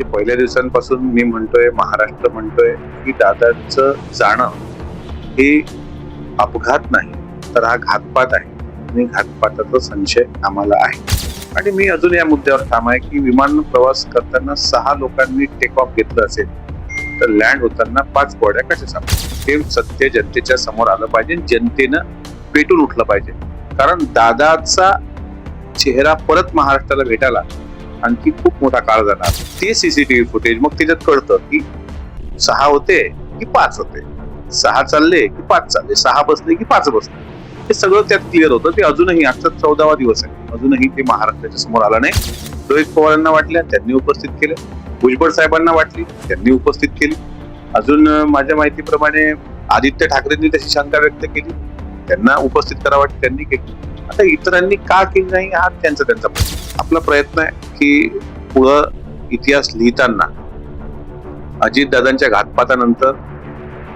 जे पहिल्या दिवसांपासून मी म्हणतोय महाराष्ट्र म्हणतोय की दादाचं जाणं हे अपघात नाही तर हा घातपात आहे. आणि घातपाताचा संशय आम्हाला आहे. आणि मी अजून या मुद्द्यावर ठाम आहे की विमान प्रवास करताना सहा लोकांनी टेक ऑफ घेतलं असेल तर लँड होताना पाच गोड्या कशा सांगतात हे सत्य जनतेच्या समोर आलं पाहिजे जनतेनं पेटून उठलं पाहिजे. कारण दादाचा चेहरा परत महाराष्ट्राला भेटायला आणखी खूप मोठा काळ जाणार. ते सीसीटीव्ही फुटेज मग त्याच्यात कळतं की सहा होते की पाच होते. सहा चालले की पाच चालले. सहा बसले की पाच बसले. हे सगळं त्यात क्लिअर होतं. ते अजूनही आजचा चौदावा दिवस आहे. अजूनही ते महाराष्ट्राच्या समोर आलं नाही. रोहित पवारांना वाटल्या त्यांनी उपस्थित केले. भुजबळ साहेबांना वाटली त्यांनी उपस्थित केली. अजून माझ्या माहितीप्रमाणे आदित्य ठाकरेंनी तशी शंका व्यक्त केली. त्यांना उपस्थित करावं वाटतं त्यांनी केली. आता इतरांनी का केली नाही हा त्यांचा त्यांचा प्रश्न. आपला प्रयत्न आहे की पुढं इतिहास लिहिताना अजितदादांच्या घातपातानंतर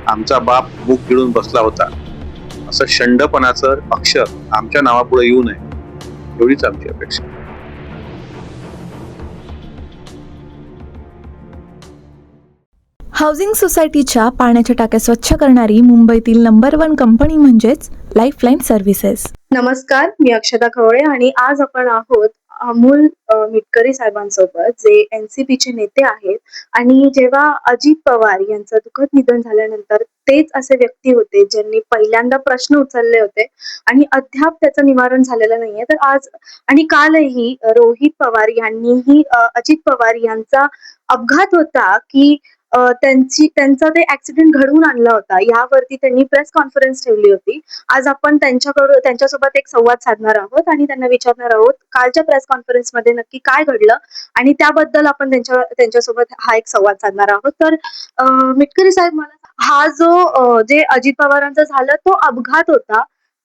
आमचा बाप बुक गिळून बसला होता. असं शंडपणाचं अक्षर आमच्या नावापुढे येऊ नये एवढीच आमची अपेक्षा. हाऊसिंग सोसायटीच्या पाण्याच्या टाक्या स्वच्छ करणारी मुंबईतील नंबर वन कंपनी म्हणजेच लाईफलाईन सर्व्हिसेस नमस्कार मी अक्षता खवळे आणि आज आपण आहोत अमोल मिटकरी साहेबांसोबत जे एनसीपी चे नेते आहेत. आणि जेव्हा अजित पवार यांचं दुःखद निधन झाल्यानंतर तेच असे व्यक्ती होते ज्यांनी पहिल्यांदा प्रश्न उचलले होते आणि अद्याप त्याचं निवारण झालेलं नाहीये. तर आज आणि कालही रोहित पवार यांनीही अजित पवार यांचा अपघात होता की त्यांची त्यांचा ते ऍक्सिडेंट घडवून आणला होता. यावरती त्यांनी प्रेस कॉन्फरन्स ठेवली होती. आज आपण त्यांच्याकडून त्यांच्यासोबत एक संवाद साधणार आहोत आणि त्यांना विचारणार आहोत कालच्या प्रेस कॉन्फरन्समध्ये नक्की काय घडलं? आणि त्याबद्दल आपण त्यांच्या त्यांच्यासोबत हा एक संवाद साधणार आहोत. तर मिटकरी साहेब मला हा जो जे अजित पवारांचा झालं तो अपघात होता.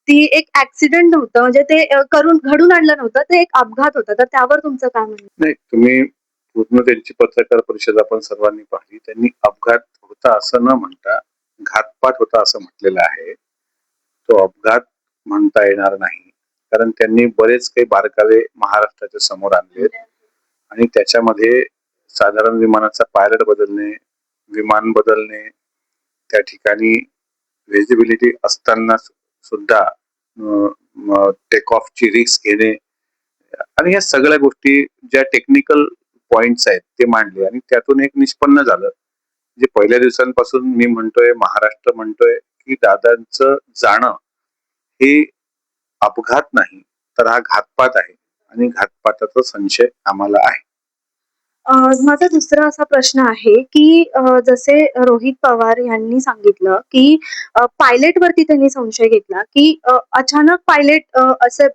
ती एक ऍक्सिडेंट नव्हतं म्हणजे ते करून घडून आणलं नव्हतं. ते एक अपघात होता. तर त्यावर तुमचं काय म्हणणं नाही तुम्ही पूर्ण त्यांची पत्रकार परिषद आपण सर्वांनी पाहिली. त्यांनी अपघात होता असं न म्हणता घातपात होता असं म्हटलेलं आहे. तो अपघात म्हणता येणार नाही. कारण त्यांनी बरेच काही बारकावे महाराष्ट्राच्या समोर आणलेत. आणि त्याच्यामध्ये साधारण विमानाचा पायलट बदलणे विमान बदलणे त्या ठिकाणी व्हिजिबिलिटी असताना सुद्धा टेक ऑफची रिस्क घेणे. आणि या सगळ्या गोष्टी ज्या टेक्निकल पॉइंट्स आहेत ते मांडले. आणि त्यातून एक निष्पन्न झालं. जे पहिल्या दिवसांपासून मी म्हणतोय महाराष्ट्र म्हणतोय की दादांचं जाणं हे अपघात नाही तर हा घातपात आहे. आणि घातपाताचा संशय आम्हाला आहे. माझा दुसरा असा प्रश्न आहे की जसे रोहित पवार यांनी सांगितलं की पायलट वरती त्यांनी संशय घेतला की अचानक पायलट असं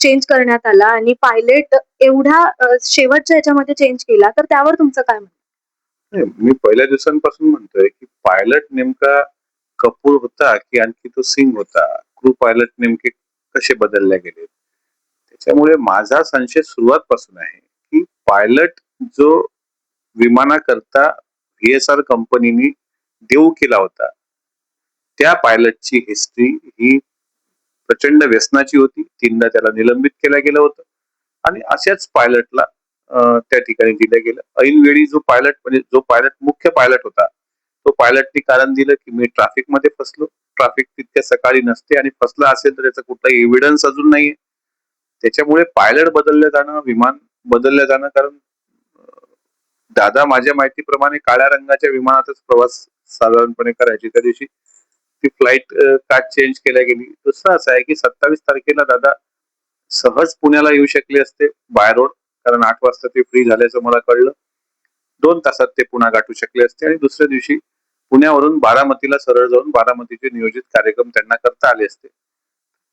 चेंज करण्यात आला आणि पायलट एवढ्या शेवटच्या याच्यामध्ये चेंज केला तर त्यावर तुमचं काय म्हणणं? मी पहिल्या दिवसांपासून म्हणतोय की पायलट नेमका कपूर होता की आणखी तो सिंग होता? क्रू पायलट नेमके कसे बदलले गेले? त्याच्यामुळे माझा संशय सुरुवातपासून आहे की पायलट जो विमानाकरता व्ही एस आर कंपनीने देऊ केला होता त्या पायलटची हिस्ट्री ही प्रचंड व्यसनाची होती. तीनदा त्याला निलंबित केलं गेलं होतं. आणि अशाच पायलटला त्या ठिकाणी दिलं गेलं. ऐनवेळी जो पायलट म्हणजे जो पायलट मुख्य पायलट होता तो पायलटने कारण दिलं की मी ट्रॅफिकमध्ये फसलो. ट्रॅफिक तितक्या सकाळी नसते आणि फसला असेल तर त्याचा कुठलाही एव्हिडन्स अजून नाहीये. त्याच्यामुळे पायलट बदललं जाणं विमान बदललं जाणं कारण दादा माझ्या माहितीप्रमाणे काळ्या रंगाच्या विमानातच प्रवास साधारणपणे करायचे. त्या दिवशी ती फ्लाईट का चेंज केल्या गेली. दुसरं असं आहे की सत्तावीस तारखेला दादा सहज पुण्याला येऊ शकले असते बाय रोड कारण आठ वाजता ते फ्री झाल्याचं मला कळलं. दोन तासात ते पुन्हा गाठू शकले असते आणि दुसऱ्या दिवशी पुण्यावरून बारामतीला सरळ जाऊन बारामतीचे नियोजित कार्यक्रम त्यांना करता आले असते.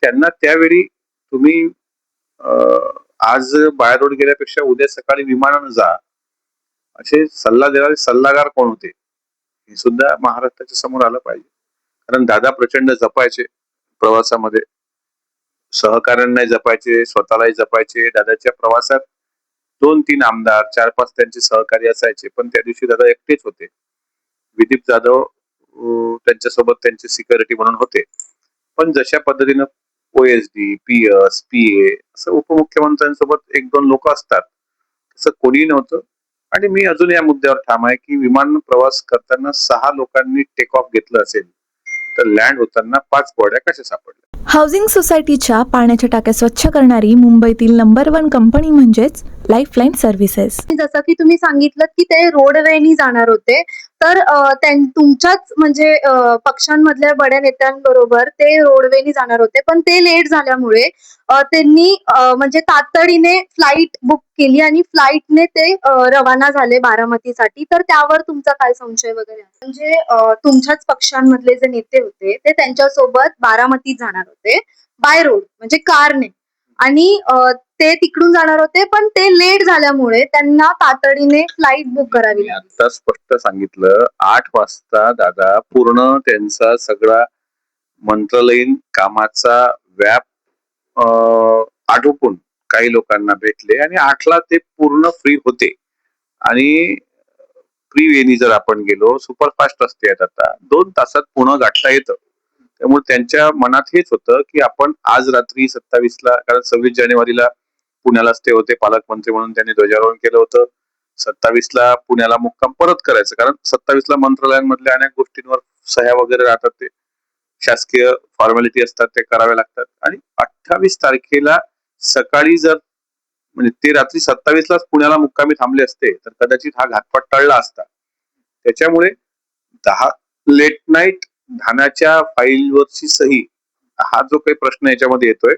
त्यांना त्यावेळी तुम्ही अं, आज बाय रोड गेल्यापेक्षा उद्या सकाळी विमानानं जा. असे सल्ला देणारे सल्लागार कोण होते? हे सुद्धा महाराष्ट्राच्या समोर आलं पाहिजे. कारण दादा प्रचंड जपायचे प्रवासामध्ये. सहकाऱ्यांनाही जपायचे स्वतःलाही जपायचे. दादाच्या प्रवासात दोन तीन आमदार चार पाच त्यांचे सहकारी असायचे पण त्या दिवशी दादा एकटेच होते. विदीप जाधव त्यांच्यासोबत त्यांचे सिक्युरिटी म्हणून होते. पण जशा पद्धतीनं OSD P S P A असं उपमुख्यमंत्र्यांसोबत एक दोन लोक असतात तसं कोणीही नव्हतं. आणि मी अजून या मुद्द्यावर ठाम आहे की विमान प्रवास करताना सहा लोकांनी टेक ऑफ घेतलं असेल. तर लँड होताना पाच बॉड्या कशा सापडल्या? हाऊसिंग सोसायटीच्या पाण्याच्या टाक्या स्वच्छ करणारी मुंबईतील नंबर वन कंपनी म्हणजेच लाईफ लाईन सर्व्हिसेस जसं की तुम्ही सांगितलं की ते रोडवेनी जाणार होते तर तुमच्याच म्हणजे पक्षांमधल्या बड्या नेत्यांबरोबर ते रोडवेनी जाणार होते. पण ते लेट झाल्यामुळे त्यांनी म्हणजे तातडीने फ्लाईट बुक केली आणि फ्लाईटने ते रवाना झाले बारामतीसाठी. तर त्यावर तुमचा काय संशय वगैरे म्हणजे तुमच्याच पक्षांमधले जे नेते होते ते त्यांच्यासोबत बारामतीत जाणार होते बाय रोड म्हणजे कारने. आणि ते तिकडून जाणार होते पण ते लेट झाल्यामुळे त्यांना तातडीने फ्लाईट बुक करावी मी लागली. आता स्पष्ट सांगितलं आठ वाजता दादा पूर्ण त्यांचा सगळा मंत्रालयीन कामाचा व्याप अं, आटोपून काही लोकांना भेटले आणि आठला ते पूर्ण फ्री होते. आणि फ्री वेनी जर आपण गेलो सुपरफास्ट आहेत आता. दोन तासात पुणे गाठता येतं. त्यामुळे त्यांच्या मनात हेच होतं की आपण आज रात्री सत्तावीसला कारण सव्वीस जानेवारीला पुण्याला स्टे होते पालकमंत्री म्हणून त्यांनी ध्वजारोहण केलं होतं. सत्तावीसला पुण्याला मुक्काम परत करायचं कारण सत्तावीसला मंत्रालयांमधल्या अनेक गोष्टींवर सह्या वगैरे राहतात ते. शासकीय फॉर्मॅलिटी असतात ते करावे लागतात. आणि अठ्ठावीस तारखेला सकाळी जर म्हणजे ते रात्री सत्तावीसलाच पुण्याला मुक्कामी थांबले असते तर कदाचित हा घातपात टळला असता. त्याच्यामुळे दहा लेट नाईट धानाच्या फाईलवरची सही हा जो काही प्रश्न याच्यामध्ये येतोय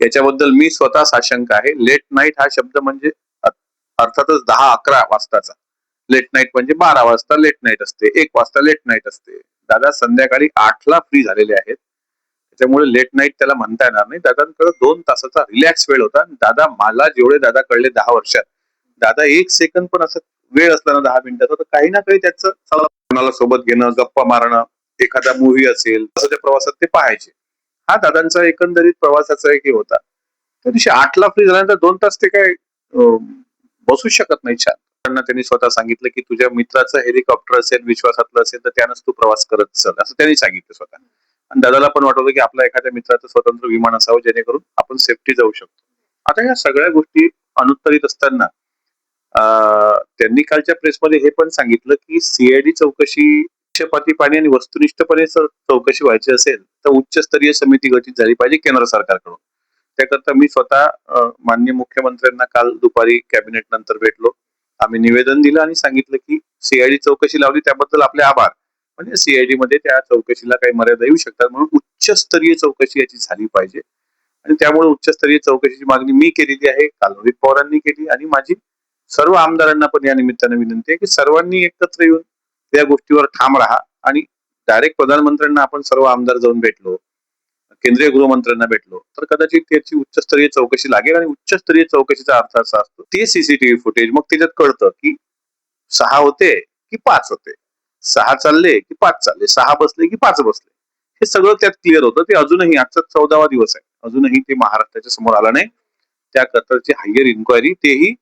याच्याबद्दल मी स्वतः साशंक आहे. लेट नाईट हा शब्द म्हणजे अर्थातच दहा अकरा वाजताचा. लेट नाईट म्हणजे बारा वाजता लेट नाईट असते एक वाजता लेट नाईट असते. दादा संध्याकाळी आठला फ्री झालेले आहेत. त्याच्यामुळे लेट नाईट त्याला म्हणता येणार नाही. दादांकडे दोन तासाचा रिलॅक्स वेळ होता. आणि दादा मला जेवढे दादा कळले दहा वर्षात दादा एक सेकंद पण असं वेळ असला ना दहा मिनिटाचा तर काही ना काही त्याचं कोणाला सोबत घेणं गप्पा मारणं एखादा मूवी असेल तसं त्या प्रवासात ते पाहायचे. हा दादांचा एकंदरीत प्रवासाचा एक हे होता. त्या दिवशी आठला फ्री झाल्यानंतर दोन तास ते काय बसू शकत नाही छान. त्यांना त्यांनी स्वतः सांगितलं की तुझ्या मित्राचं हेलिकॉप्टर असेल विश्वासातलं असेल तर त्यानंच तू प्रवास करत चल असं त्यांनी सांगितलं स्वतः. आणि दादाला पण वाटवलं की आपल्या एखाद्या मित्राचं स्वतंत्र विमान असावं जेणेकरून आपण सेफ्टी जाऊ शकतो. आता या सगळ्या गोष्टी अनुत्तरित असताना त्यांनी कालच्या प्रेसमध्ये हे पण सांगितलं की सीआयडी चौकशी पक्षपातीपणे आणि वस्तुनिष्ठपणे चौकशी व्हायची असेल तर उच्चस्तरीय समिती गठीत झाली पाहिजे केंद्र सरकारकडून. त्याकरता मी स्वतः मान्य माननीय मुख्यमंत्र्यांना काल दुपारी कॅबिनेट नंतर भेटलो. आम्ही निवेदन दिलं आणि सांगितलं की सीआयडी चौकशी लावली त्याबद्दल आपले आभार. म्हणजे सीआयडी मध्ये त्या चौकशीला काही मर्यादा येऊ शकतात म्हणून उच्चस्तरीय चौकशी याची झाली पाहिजे. आणि त्यामुळे उच्चस्तरीय चौकशीची मागणी मी केलेली आहे काल रोहित पवारांनी केली आणि माझी सर्व आमदारांना पण या निमित्तानं विनंती आहे की सर्वांनी एकत्र येऊन त्या गोष्टीवर ठाम राहा आणि डायरेक्ट प्रधानमंत्र्यांना आपण सर्व आमदार जाऊन भेटलो केंद्रीय गृहमंत्र्यांना भेटलो तर कदाचित त्याची उच्चस्तरीय चौकशी लागेल आणि उच्चस्तरीय चौकशीचा अर्थ असा असतो ते सीसीटीव्ही फुटेज मग त्याच्यात कळतं की सहा होते की पाच होते सहा चालले की पाच चालले सहा बसले की पाच बसले हे सगळं त्यात क्लिअर होतं ते अजूनही आजचा चौदावा दिवस आहे अजूनही ते महाराष्ट्राच्या समोर आलं नाही त्याकरताची हायर इन्क्वायरी तेही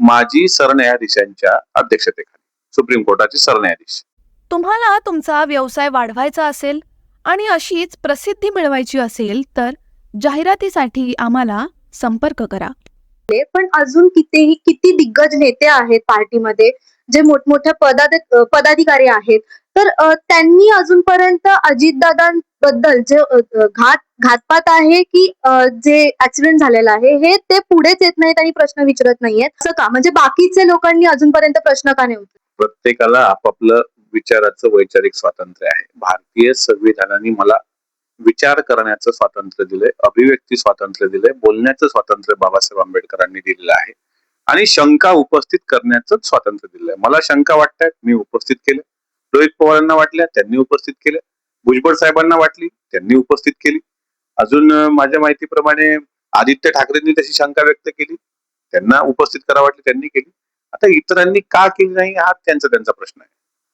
माजी सरन्यायाधीशांच्या अध्यक्षतेखाली सुप्रीम कोर्टाचे सरन्यायाधीश तुम्हाला तुमचा व्यवसाय वाढवायचा असेल आणि अशीच प्रसिद्धी मिळवायची असेल तर जाहिरातीसाठी आम्हाला संपर्क करा. पण अजून कितीही किती दिग्गज नेते आहेत पार्टीमध्ये जे मोठमोठ्या पदाधिक पदाधिकारी आहेत तर त्यांनी अजूनपर्यंत अजितदादांबद्दल जे घात घातपात आहे की जे ऍक्सिडेंट झालेला आहे हे ते पुढेच येत नाहीत आणि प्रश्न विचारत नाहीयेत. असं का? म्हणजे बाकीचे लोकांनी अजूनपर्यंत प्रश्न का नाही प्रत्येकाला आपापलं विचाराचं वैचारिक स्वातंत्र्य आहे. भारतीय संविधानाने मला विचार करण्याचं स्वातंत्र्य दिलंय अभिव्यक्ती स्वातंत्र्य दिलंय बोलण्याचं स्वातंत्र्य बाबासाहेब आंबेडकरांनी दिलेलं आहे. आणि शंका उपस्थित करण्याचं स्वातंत्र्य दिलंय. मला शंका वाटतात मी उपस्थित केलं. रोहित पवारांना वाटल्या त्यांनी उपस्थित केल्या भुजबळ साहेबांना वाटली त्यांनी उपस्थित केली. अजून माझ्या माहितीप्रमाणे आदित्य ठाकरेंनी तशी शंका व्यक्त केली. त्यांना उपस्थित करा वाटली त्यांनी केली. आता इतरांनी का केली नाही हा त्यांचा त्यांचा प्रश्न आहे.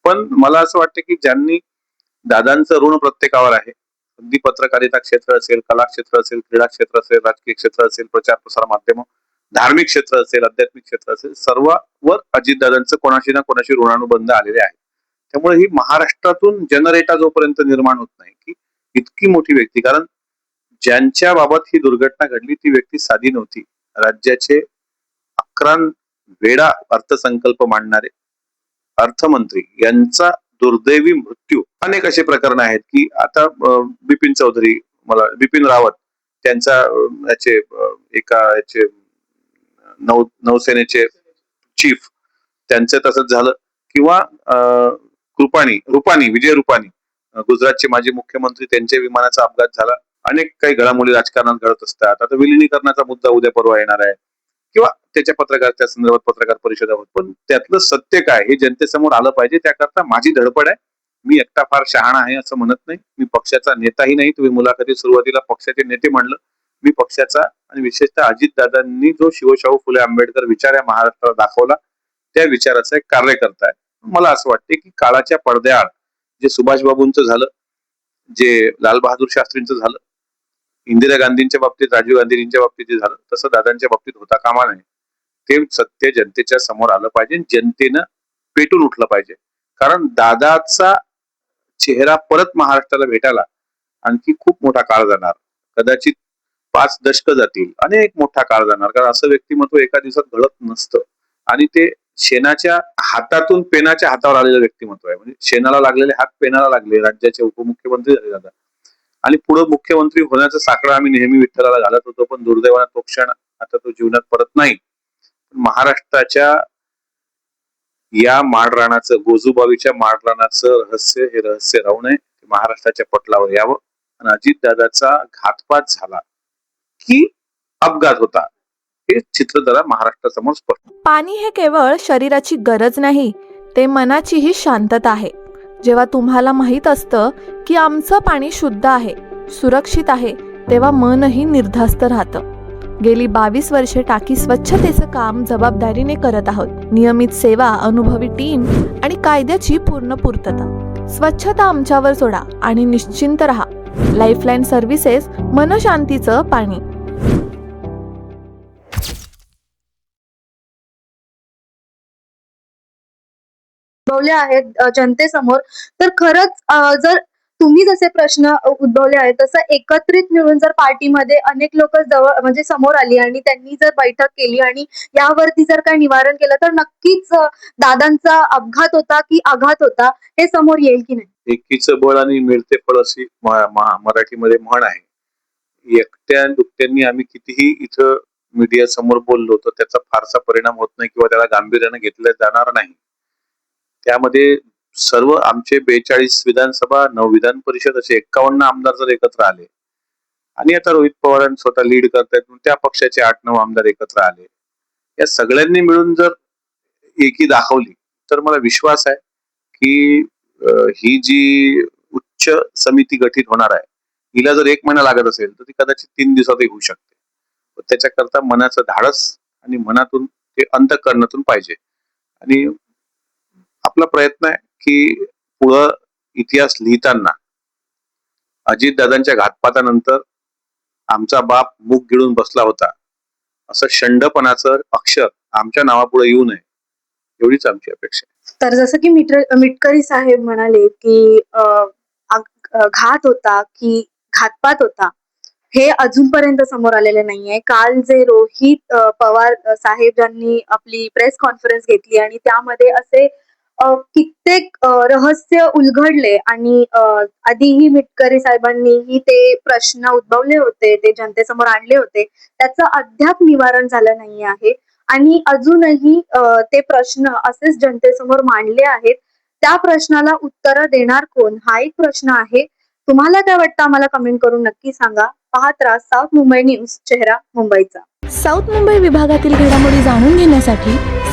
पण मला असं वाटतं की ज्यांनी दादांचं ऋण प्रत्येकावर आहे अगदी पत्रकारिता क्षेत्र असेल कला क्षेत्र असेल क्रीडा क्षेत्र असेल राजकीय क्षेत्र असेल प्रचार प्रसार माध्यम धार्मिक क्षेत्र असेल आध्यात्मिक क्षेत्र असेल सर्वांवर अजितदादांचं कोणाशी ना कोणाशी ऋणानुबंध आलेले आहे त्यामुळे ही महाराष्ट्रातून जनरेटा जोपर्यंत निर्माण होत नाही की इतकी मोठी व्यक्ती. कारण ज्यांच्या बाबत ही दुर्घटना घडली ती व्यक्ती साधी नव्हती. राज्याचे अकरा वेडा अर्थसंकल्प मांडणारे अर्थमंत्री यांचा दुर्दैवी मृत्यू. अनेक असे प्रकरण आहेत की आता बिपिन चौधरी मला बिपिन रावत त्यांचा याचे एका याचे नौ नौसेनेचे चीफ त्यांचं तसंच झालं. किंवा अं, कृपाणी रुपानी विजय रुपाणी. गुजरातचे माजी मुख्यमंत्री त्यांच्या विमानाचा अपघात झाला. अनेक काही घडामोडी राजकारणात घडत असतात. आता विलिनीकरणाचा मुद्दा उद्या परवा येणार आहे. किंवा त्याच्या पत्रकार त्या संदर्भात पत्रकार परिषदा होत पण त्यातलं सत्य काय? हे जनतेसमोर आलं पाहिजे. त्याकरता माझी धडपड आहे. मी एकटा फार शहाणा आहे असं म्हणत नाही. मी पक्षाचा नेताही नाही. तुम्ही मुलाखती सुरुवातीला पक्षाचे नेते म्हणलं. मी पक्षाचा आणि विशेषतः अजितदादांनी जो शिवशाहू फुले आंबेडकर विचार या महाराष्ट्राला दाखवला त्या विचाराचा एक कार्यकर्ता आहे. मला असं वाटते की काळाच्या पडद्याआड जे सुभाष बाबूंचं झालं जे लाल बहादूर शास्त्रींचं झालं इंदिरा गांधींच्या बाबतीत राजीव गांधींच्या बाबतीत जे झालं तसं दादांच्या बाबतीत होता कामा नये. ते सत्य जनतेच्या समोर आलं पाहिजे जनतेनं पेटून उठलं पाहिजे. कारण दादाचा चेहरा परत महाराष्ट्राला भेटायला आणखी खूप मोठा काळ जाणार. कदाचित पाच दशक जातील अनेक मोठा काळ जाणार. कारण असं व्यक्तिमत्व एका दिवसात घडत नसतं. आणि ते शेणाच्या हातातून पेनाच्या हातावर आलेलं व्यक्तिमत्व आहे. म्हणजे शेणाला लागलेले हात पेनाला लागले राज्याचे उपमुख्यमंत्री झाले दादा. आणि पुढे मुख्यमंत्री होण्याचा साकडा आम्ही नेहमी विठ्ठलाला घालत होतो पण दुर्दैवानं तो क्षण आता तो जीवनात परत नाही. महाराष्ट्राच्या या माळराणाचं गोजूबावीच्या माळराणाचं रहस्य हे रहस्य राहू नये. महाराष्ट्राच्या पटलावर यावं. आणि अजितदादाचा घातपात झाला की अपघात होता. हे चित्र जरा महाराष्ट्रासमोर स्पष्ट. पाणी हे केवळ शरीराची गरज नाही ते मनाचीही शांतता आहे. जेव्हा तुम्हाला माहीत असतं की आमचं पाणी शुद्ध आहे सुरक्षित आहे तेव्हा मनही निर्धास्त राहतं. गेली बावीस वर्षे टाकी स्वच्छतेचं काम जबाबदारीने करत आहोत. नियमित सेवा अनुभवी टीम आणि कायद्याची पूर्ण पूर्तता. स्वच्छता आमच्यावर सोडा आणि निश्चिंत रहा. लाईफलाईन सर्व्हिसेस मनशांतीचं पाणी. उद्भवले आहेत जनतेसमोर. तर खरंच जर तुम्ही जसे प्रश्न उद्भवले आहेत तसं एकत्रित मिळून जर पार्टीमध्ये अनेक लोक जवळ म्हणजे समोर आली आणि त्यांनी जर बैठक केली आणि यावरती जर काही निवारण केलं तर नक्कीच दादांचा अपघात होता की आघात होता हे समोर येईल की नाही? एकीचं बळ आणि मिळते फळ अशी मराठीमध्ये म्हण आहे. एकट्या दुकट्यांनी आम्ही कितीही इथं मीडिया समोर बोललो तर त्याचा फारसा परिणाम होत नाही किंवा त्याला गांभीर्याने घेतलं जाणार नाही. त्यामध्ये सर्व आमचे बेचाळीस विधानसभा नऊ विधान परिषद असे एक्कावन्न आमदार जर एकत्र आले आणि आता रोहित पवार स्वतः लीड करतायत म्हणून त्या पक्षाचे आठ नऊ आमदार एकत्र आले या सगळ्यांनी मिळून जर एकी दाखवली तर मला विश्वास आहे की ही जी उच्च समिती गठीत होणार आहे हिला जर एक महिना लागत असेल तर ती कदाचित तीन दिवसातही होऊ शकते. त्याच्याकरता मनाचं धाडस आणि मनातून ते अंतकरणातून पाहिजे. आणि आपला प्रयत्न आहे की पुढं इतिहास लिहिताना अजितदादांच्या घातपातानंतर आमचा बाप मुख गिळून बसला होता. असं शंडपणाचं अक्षर आमच्या नावापुढे येऊ नये एवढीच आमची अपेक्षा आहे. तर जसं की मिटर मिटकरी साहेब म्हणाले की घात होता की घातपात होता हे अजूनपर्यंत समोर आलेले नाहीये काल जे रोहित पवार साहेब यांनी आपली प्रेस कॉन्फरन्स घेतली आणि त्यामध्ये असे कित्येक रहस्य उलगडले आणि आधीही मिटकरी साहेबांनीही ते प्रश्न उद्भवले होते ते जनतेसमोर आणले होते. त्याचं अद्याप निवारण झालं नाही आहे. आणि अजूनही ते प्रश्न असेच जनतेसमोर मांडले आहेत. त्या प्रश्नाला उत्तर देणार कोण? हा एक प्रश्न आहे. तुम्हाला काय वाटतं? आम्हाला कमेंट करून नक्की सांगा. पाहत राहा साऊथ मुंबई न्यूज चेहरा मुंबईचा. साऊथ मुंबई विभागातील घडामोडी जाणून घेण्यासाठी